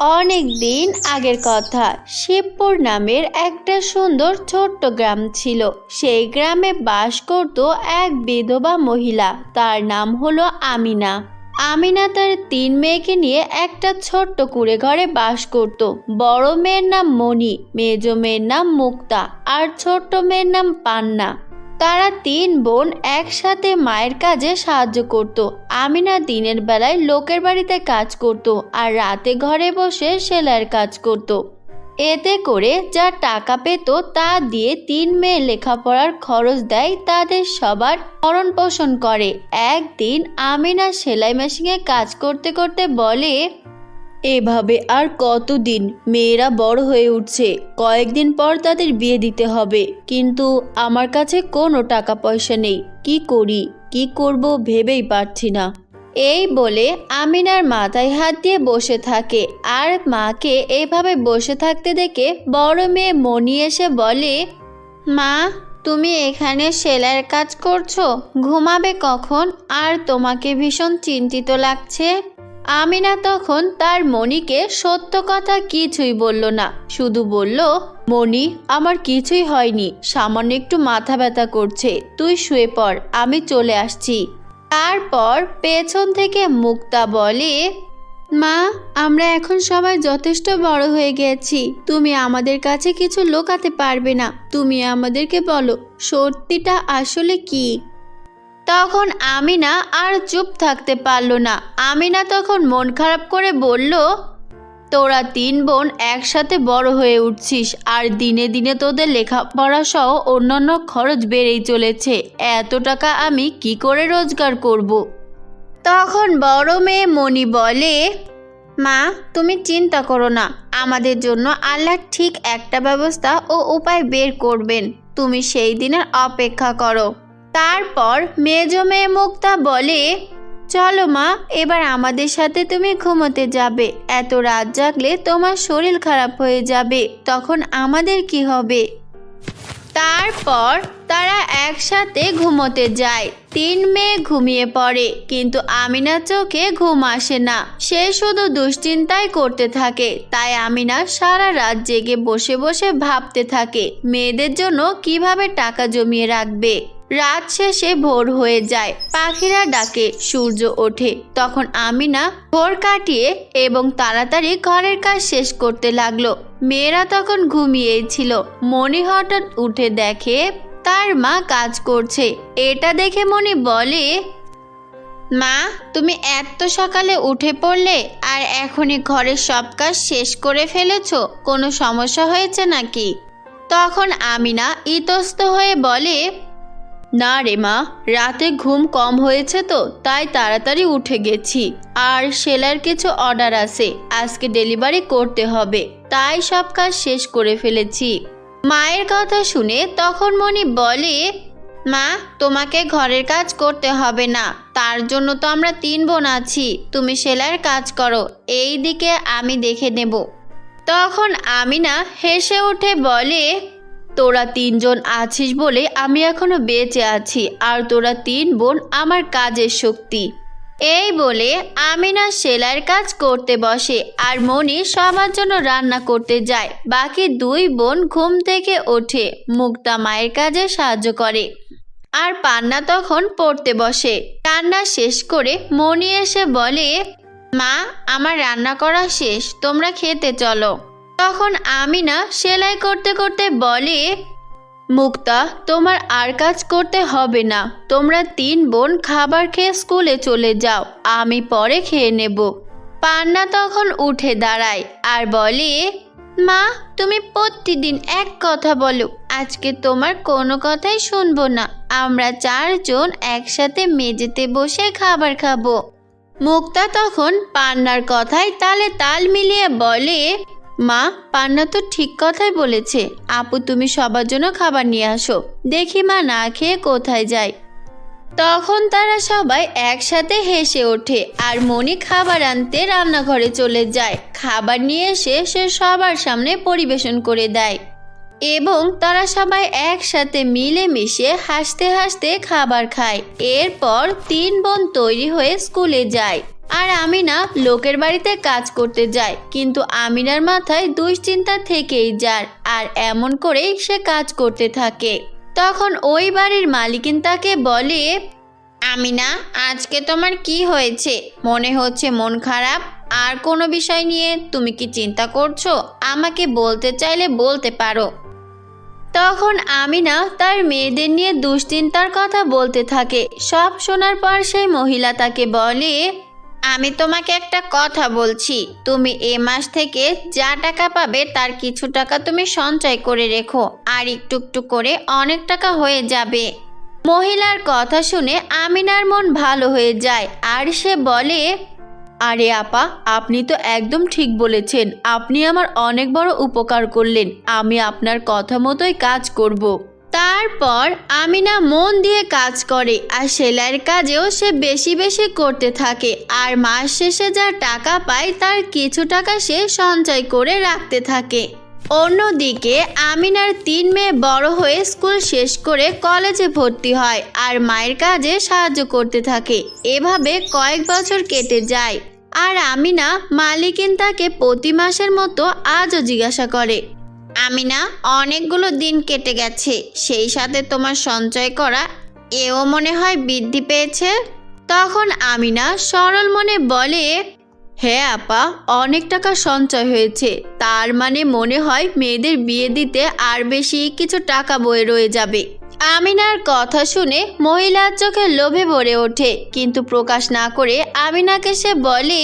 অনেক দিন আগের কথা। শিবপুর নামের একটা সুন্দর ছোট্ট গ্রাম ছিল। সেই গ্রামে বাস করত এক বিধবা মহিলা। তার নাম হলো আমিনা। আমিনা তার তিন মেয়েকে নিয়ে একটা ছোট্ট কুড়ে ঘরে বাস করত। বড় মেয়ের নাম মণি, মেজ মেয়ের নাম মুক্তা, আর ছোট্ট মেয়ের নাম পান্না। তারা তিন বোন একসাথে মায়ের কাজে সাহায্য করত। আমিনা দিনের বেলায় লোকের বাড়িতে কাজ করত আর রাতে ঘরে বসে সেলাইয়ের কাজ করত। এতে করে যা টাকা পেত তা দিয়ে তিন মেয়ে লেখাপড়ার খরচ দেয় তাদের সবার ভরণ পোষণ করে। একদিন আমিনা সেলাই মেশিনে কাজ করতে করতে বলে এভাবে আর কতদিন মেয়েরা বড় হয়ে উঠছে, কয়েকদিন পর তাদের বিয়ে দিতে হবে। কিন্তু আমার কাছে কোনো টাকা পয়সা নেই, কি করি, কি করব ভেবেই পারছি না। এই বলে আমিনার মাথায় হাত দিয়ে বসে থাকে। আর মাকে এইভাবে বসে থাকতে দেখে বড় মেয়ে মনি এসে বলে, মা, তুমি এখানে সেলাইয়ের কাজ করছ? ঘুমাবে কখন? আর তোমাকে ভীষণ চিন্তিত লাগছে? আমিনা তখন তার মনিকে সত্য কথা কিছুই বলল না। শুধু বলল মনি আমার কিছুই হয়নি। সামান্য একটু মাথা ব্যথা করছে। তুই শুয়ে পড়, আমি চলে আসছি। তারপর পেছন থেকে মুক্তা বলে, মা, আমরা এখন সবাই যথেষ্ট বড় হয়ে গেছি। তুমি আমাদের কাছে কিছু লোকাতে পারবে না। তুমি আমাদেরকে বলো, সত্যিটা আসলে কি? তখন আমিনা আর চুপ থাকতে পারল না। আমিনা তখন মন খারাপ করে বলল, তোরা তিন বোন একসাথে বড় হয়ে উঠছিস আর দিনে দিনে তোদের লেখাপড়া সহ অন্যান্য খরচ বেড়েই চলেছে। এত টাকা আমি কি করে রোজগার করব। তখন বড় মেয়ে মণি বলে, মা, তুমি চিন্তা করো না। আমাদের জন্য আল্লাহ ঠিক একটা ব্যবস্থা ও উপায় বের করবেন। তুমি সেই দিনের অপেক্ষা করো। তারপর মেজ মেয়ে মুক্তা বলে, চলো মা, এবার আমাদের সাথে তুমি ঘুমোতে যাবে। এত রাত জাগলে তোমার শরীর খারাপ হয়ে যাবে। তখন আমাদের কি হবে? তারপর তারা একসাথে ঘুমোতে যায়। তিন মেয়ে ঘুমিয়ে পড়ে, কিন্তু আমিনা চোখে ঘুম আসে না। সে শুধু দুশ্চিন্তাই করতে থাকে। তাই আমিনা সারা রাত জেগে বসে বসে ভাবতে থাকে, মেয়েদের জন্য কীভাবে টাকা জমিয়ে রাখবে? রাত শেষে ভোর হয়ে যায়। পাখিরা ডাকে, সূর্য ওঠে। তখন আমিনা ভোর কাটিয়ে এবং তাড়াতাড়ি ঘরের কাজ শেষ করতে লাগল। মেয়েরা তখন ঘুমিয়েই ছিল মনি হঠাৎ উঠে দেখে, তার মা কাজ করছে। এটা দেখে মনি বলে, মা, তুমি এত সকালে উঠে পড়লে আর এখনই ঘরের সব কাজ শেষ করে ফেলেছো? কোনো সমস্যা হয়েছে নাকি? তখন আমিনা ইতস্ত হয়ে বলে না রে মা, রাতে ঘুম কম হয়েছে তো, তাই তাড়াতাড়ি উঠে গেছি। আর সেলার কিছু অর্ডার আছে, আজকে ডেলিভারি করতে হবে। তাই সব কাজ শেষ করে ফেলেছি। মায়ের কথা শুনে তখন মনি বলে, মা, তোমাকে ঘরের কাজ করতে হবে না, তার জন্য তো আমরা তিন বোন আছি, তুমি সেলাইয়ের কাজ করো এই দিকে আমি দেখে নেব। তখন আমিনা হেসে উঠে বলে তোরা তিনজন আছিস বলে আমি এখনও বেঁচে আছি, আর তোরা তিন বোন আমার কাজের শক্তি। এই বলে আমিনা সেলাইয়ের কাজ করতে বসে, আর মনি সবার জন্য রান্না করতে যায়। বাকি দুই বোন ঘুম থেকে ওঠে, মুক্তা মায়ের কাজে সাহায্য করে। আর পান্না তখন পড়তে বসে। রান্না শেষ করে মনি এসে বলে, মা, আমার রান্না করা শেষ, তোমরা খেতে চলো। তখন আমিনা সেলাই করতে করতে বলে, মুক্তা, তোমার আর কাজ করতে হবে না। তোমরা তিন বোন খাবার খেয়ে স্কুলে চলে যাও। আমি পরে খেয়ে নেব। পান্না তখন উঠে দাঁড়ায় আর বলে, মা, তুমি প্রতিদিন এক কথা বলো। আজকে তোমার কোনো কথাই শুনব না। আমরা চারজন একসাথে মেঝেতে বসে খাবার খাব। মুক্তা তখন পান্নার কথায় তালে তাল মিলিয়ে বলে মা, পান্না তো ঠিক কথাই বলেছে। আপু, তুমি সবার জন্য খাবার নিয়ে আসো। দেখি মা না খেয়ে কোথায় যায়। তখন তারা সবাই একসাথে হেসে ওঠে আর মনি খাবার আনতে রান্নাঘরে চলে যায়। খাবার নিয়ে এসে সে সবার সামনে পরিবেশন করে দেয়। এবং তারা সবাই একসাথে মিলেমিশে হাসতে হাসতে খাবার খায়। এরপর তিন বোন তৈরি হয়ে স্কুলে যায়। আর আমিনা লোকের বাড়িতে কাজ করতে যায়, কিন্তু আমিনার মাথায় দুশ্চিন্তা থেকেই যার আর এমন করেই সে কাজ করতে থাকে। তখন ওই বাড়ির মালিকিন তাকে বলে, আমিনা, আজকে তোমার কি হয়েছে? মনে হচ্ছে মন খারাপ। আর কোনো বিষয় নিয়ে তুমি কি চিন্তা করছ? আমাকে বলতে চাইলে বলতে পারো। তখন আমিনা তার মেয়েদের নিয়ে দুশ্চিন্তার কথা বলতে থাকে। সব শোনার পর সেই মহিলা তাকে বলে আমি তোমাকে একটা কথা বলছি। তুমি এ মাস থেকে যা টাকা পাবে তার কিছু টাকা তুমি সঞ্চয় করে রেখো, আর একটু একটু করে অনেক টাকা হয়ে যাবে। মহিলার কথা শুনে আমিনার মন ভালো হয়ে যায়, আর সে বলে, আরে আপা, আপনি তো একদম ঠিক বলেছেন। আপনি আমার অনেক বড় উপকার করলেন। আমি আপনার কথা মতোই কাজ করব। তারপর আমিনা মন দিয়ে কাজ করে আর সেলাইয়ের কাজেও সে বেশি বেশি করতে থাকে আর মাস শেষে যা টাকা পায় তার কিছু টাকা সে সঞ্চয় করে রাখতে থাকে। অন্যদিকে আমিনার তিন মেয়ে বড় হয়ে স্কুল শেষ করে কলেজে ভর্তি হয় আর মায়ের কাজে সাহায্য করতে থাকে। এভাবে কয়েক বছর কেটে যায়। আর আমিনা মালিকিন তাকে প্রতি মাসের মতো আজও জিজ্ঞাসা করে। আমিনা, অনেকগুলো দিন কেটে গেছে। সেই সাথে তোমার সঞ্চয় করা, এও মনে হয় বৃদ্ধি পেয়েছে? তখন আমিনা সরল মনে বলে হ্যাঁ আপা, অনেক টাকা সঞ্চয় হয়েছে। তার মানে মনে হয় মেয়েদের বিয়ে দিতে আর বেশি কিছু টাকা বয়ে রয়ে যাবে। আমিনার কথা শুনে মহিলার চোখে লোভে ভরে ওঠে, কিন্তু প্রকাশ না করে আমিনাকে সে বলে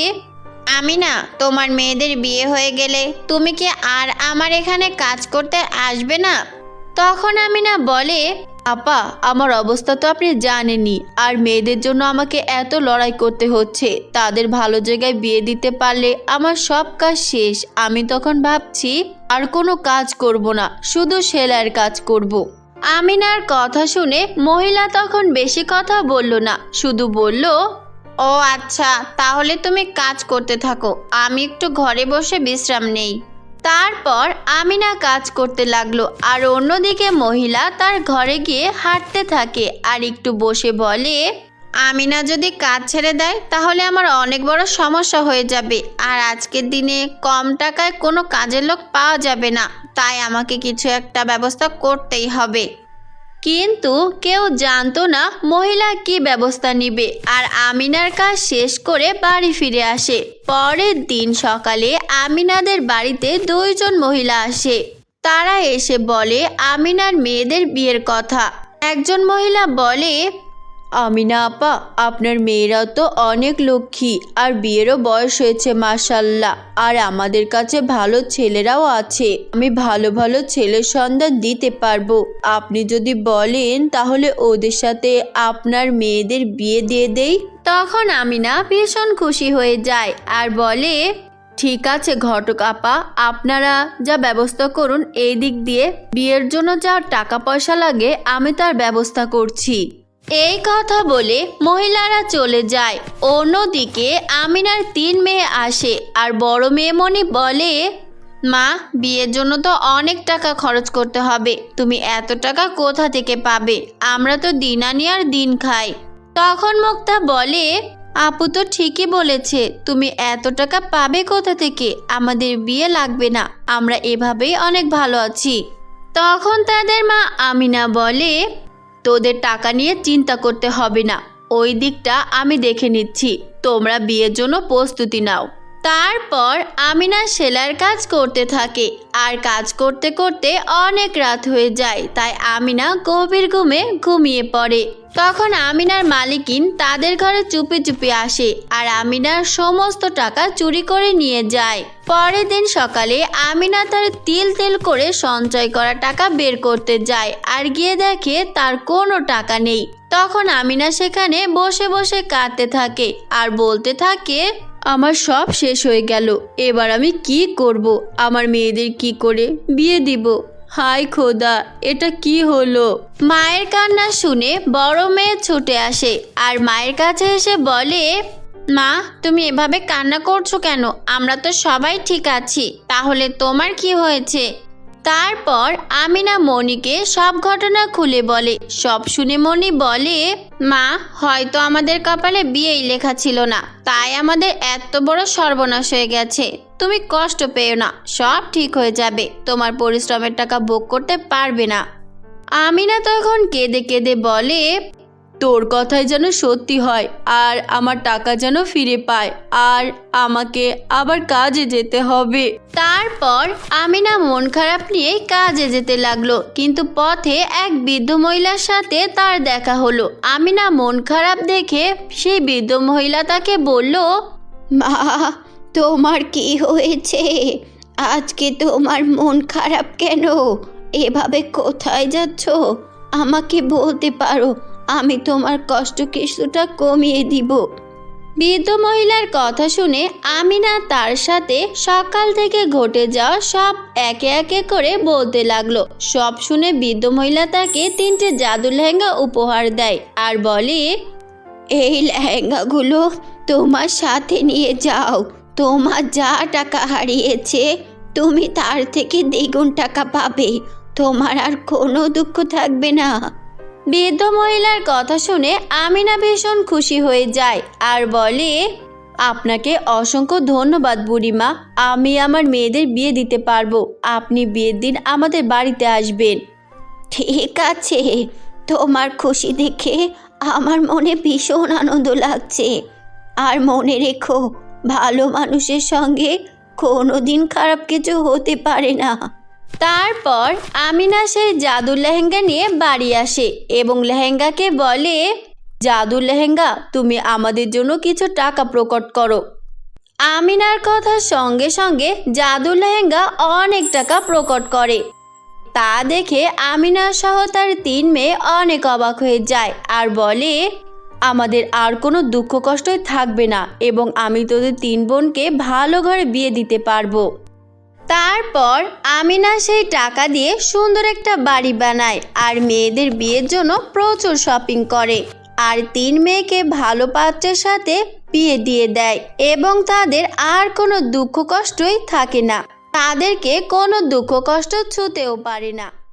আমিনা তোমার মেয়েদের বিয়ে হয়ে গেলে তুমি কি আর আমার এখানে কাজ করতে আসবে না? তখন আমি না বলে, আপা, আমার অবস্থা তো আপনি জানেনই, আর মেয়েদের জন্য আমাকে এত লড়াই করতে হচ্ছে। তাদের ভালো জায়গায় বিয়ে দিতে পারলে আমার সব কাজ শেষ। আমি তখন ভাবছি, আর কোনো কাজ করব না, শুধু সেলাইয়ের কাজ করব। আমিনার কথা শুনে মহিলা তখন বেশি কথা বলল না, শুধু বলল ও আচ্ছা তাহলে তুমি কাজ করতে থাকো। আমি একটু ঘরে বসে বিশ্রাম নেই। তারপর আমিনা কাজ করতে লাগল, আর অন্যদিকে মহিলা তার ঘরে গিয়ে হাঁটতে থাকে আর একটু বসে বলে, আমিনা যদি কাজ ছেড়ে দেয়, তাহলে আমার অনেক বড় সমস্যা হয়ে যাবে, আর আজকের দিনে কম টাকায় কোনো কাজের লোক পাওয়া যাবে না। তাই আমাকে কিছু একটা ব্যবস্থা করতেই হবে। কিন্তু কেউ জানতো না মহিলা কি ব্যবস্থা নিবে আর আমিনার কাজ শেষ করে বাড়ি ফিরে আসে। পরের দিন সকালে আমিনাদের বাড়িতে দুইজন মহিলা আসে। তারা এসে বলে, আমিনার মেয়েদের বিয়ের কথা। একজন মহিলা বলে আমিনা আপা, আপনার মেয়েরাও তো অনেক লক্ষ্মী, আর বিয়েরও বয়স হয়েছে মাসাল্লাহ আর আমাদের কাছে ভালো ছেলেরাও আছে, আমি ভালো ভালো ছেলের সন্ধান দিতে পারব। আপনি যদি বলেন, তাহলে ওদের সাথে আপনার মেয়েদের বিয়ে দিয়ে দেই। তখন আমিনা ভীষণ খুশি হয়ে যায়, আর বলে, ঠিক আছে ঘটক আপা, আপনারা যা ব্যবস্থা করুন, এই দিক দিয়ে। বিয়ের জন্য যা টাকা পয়সা লাগে, আমি তার ব্যবস্থা করছি। এই কথা বলে মহিলারা চলে যায়। অন্যদিকে আমিনার তিন মেয়ে আসে আর বড় মেয়ে মনি বলে, মা, বিয়ের জন্য তো অনেক টাকা খরচ করতে হবে। তুমি এত টাকা কোথা থেকে পাবে? আমরা তো দিন আনি আর দিন খাই। তখন মুক্তা বলে, আপু তো ঠিকই বলেছে, তুমি এত টাকা পাবে কোথা থেকে? আমাদের বিয়ে লাগবে না। আমরা এভাবেই অনেক ভালো আছি। তখন তাদের মা আমিনা বলে তোদের টাকা নিয়ে চিন্তা করতে হবে না। ওই দিকটা আমি দেখে নিচ্ছি। তোমরা বিয়ের জন্য প্রস্তুতি নাও। তারপর আমিনা সেলাইয়ের কাজ করতে থাকে আর কাজ করতে করতে অনেক রাত হয়ে যায়, তাই আমিনা গভীর ঘুমে ঘুমিয়ে পড়ে। তখন আমিনার মালিকিন তাদের ঘরে চুপি চুপি আসে আর আমিনার সমস্ত টাকা চুরি করে নিয়ে যায়। পরের দিন সকালে আমিনা তার তিল তিল করে সঞ্চয় করা টাকা বের করতে যায় আর গিয়ে দেখে তার কোনো টাকা নেই। তখন আমিনা সেখানে বসে বসে কাঁদতে থাকে আর বলতে থাকে আমার সব শেষ হয়ে গেল। এবার আমি কি করব? আমার মেয়েদের কি করে বিয়ে দিব? হাই খোদা, এটা কি হলো? মায়ের কান্না শুনে বড় মেয়ে ছুটে আসে আর মায়ের কাছে এসে বলে, মা, তুমি এভাবে কান্না করছ কেন? আমরা তো সবাই ঠিক আছি। তাহলে তোমার কি হয়েছে? তারপর আমিনা মনিকে সব ঘটনা খুলে বলে। সব শুনে মনি বলে, মা, হয়তো আমাদের কপালে বিয়েই লেখা ছিল না। তাই আমাদের এত বড় সর্বনাশ হয়ে গেছে। তুমি কষ্ট পেও না, সব ঠিক হয়ে যাবে। তোমার পরিশ্রমের টাকা ভোগ করতে পারবে না। আমিনা তখন কেঁদে কেঁদে বলে তোর কথাই যেন সত্যি হয় আর আমার টাকা যেন ফিরে পায় আর আমাকে আবার কাজে যেতে হবে। তারপর আমিনা মন খারাপ নিয়ে কাজে যেতে লাগল কিন্তু পথে এক বৃদ্ধ মহিলার সাথে তার দেখা হলো। আমিনা মন খারাপ দেখে সেই বৃদ্ধ মহিলা তাকে বলল মা তোমার কি হয়েছে? আজকে তোমার মন খারাপ কেন? এভাবে কোথায় যাচ্ছ? আমাকে বলতে পারো আমি তোমার কষ্ট কিছুটা কমিয়ে দিব। বৃদ্ধ মহিলার কথা শুনে আমিনা তার সাথে সকাল থেকে ঘটে যাওয়া সব একে একে করে বলতে লাগল। সব শুনে বৃদ্ধ মহিলা তাকে তিনটে জাদু লেহেঙ্গা উপহার দেয় আর বলে, এই লেহেঙ্গাগুলো তোমার সাথে নিয়ে যাও। তোমার যা টাকা হারিয়েছে, তুমি তার থেকে দ্বিগুণ টাকা পাবে। তোমার আর কোনো দুঃখ থাকবে না। বৃদ্ধ মহিলার কথা শুনে আমিনা ভীষণ খুশি হয়ে যায় আর বলে, আপনাকে অসংখ্য ধন্যবাদ বুড়িমা, আমি আমার মেয়েদের বিয়ে দিতে পারব। আপনি বিয়ের দিন আমাদের বাড়িতে আসবেন। ঠিক আছে, তোমার খুশি দেখে আমার মনে ভীষণ আনন্দ লাগছে। আর মনে রেখো, ভালো মানুষের সঙ্গে কোনো দিন খারাপ কিছু হতে পারে না। তারপর আমিনা সেই জাদুর লেহেঙ্গা নিয়ে বাড়ি আসে এবং লেহেঙ্গাকে বলে জাদুর লেহেঙ্গা, তুমি আমাদের জন্য কিছু টাকা প্রকট করো। আমিনার কথার সঙ্গে সঙ্গে জাদুর লেহেঙ্গা অনেক টাকা প্রকট করে। তা দেখে আমিনা সহ তার তিন মেয়ে অনেক অবাক হয়ে যায় আর বলে, আমাদের আর কোনো দুঃখ কষ্টই থাকবে না এবং আমি তোদের তিন বোনকে ভালো ঘরে বিয়ে দিতে পারব। তারপর আমিনা সেই টাকা দিয়ে সুন্দর একটা বাড়ি বানায় আর মেয়েদের বিয়ের জন্য প্রচুর শপিং করে। আর তিন মেয়েকে ভালো পাত্রের সাথে বিয়ে দিয়ে দেয় এবং তাদের আর কোনো দুঃখ কষ্টই থাকে না। তাদেরকে কোনো দুঃখ কষ্ট ছুতেও পারে না।